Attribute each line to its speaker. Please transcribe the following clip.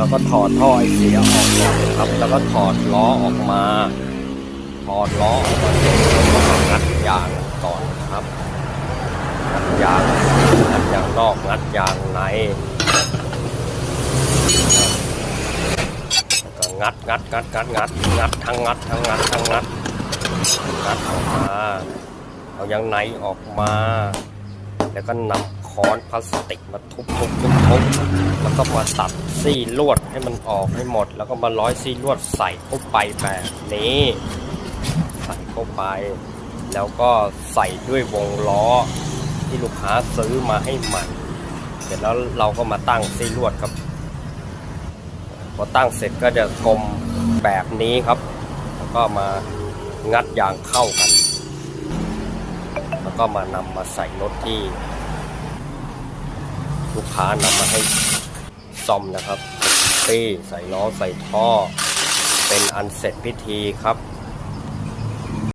Speaker 1: แล้วก็ถอดท่อไอเสียออกก่อนครับ แล้วก็ถอดล้อออกมา ถอดล้อออกมาแล้วก็งัดยางก่อนครับงัดยางงัดยางนอกงัดยางในแล้วก็งัดงัดงัดงัดงัดงัดทั้งงัดทั้งงัดทั้งงัดงัดออกมาเอายางในออกมา แล้วก็นำ ค้อนพลาสติกมาทุบทุบทุบทุบแล้วก็มาตัดซี่ลวดให้มันออกให้หมด แล้วก็มาร้อยซี่ลวดใส่เข้าไปแบบนี้ ใส่เข้าไป แล้วก็ใส่ด้วยวงล้อที่ลูกค้าซื้อมาให้ใหม่เสร็จแล้วเราก็มาตั้งซี่ลวดครับพอตั้งเสร็จก็จะกลมแบบนี้ครับ แล้วก็มางัดยางเข้ากัน แล้วก็มานำมาใส่รถที่ ลูกค้านำมาให้ซ่อมนะครับปี้ใส่ล้อใส่ท่อ เป็นอันเสร็จพิธีครับ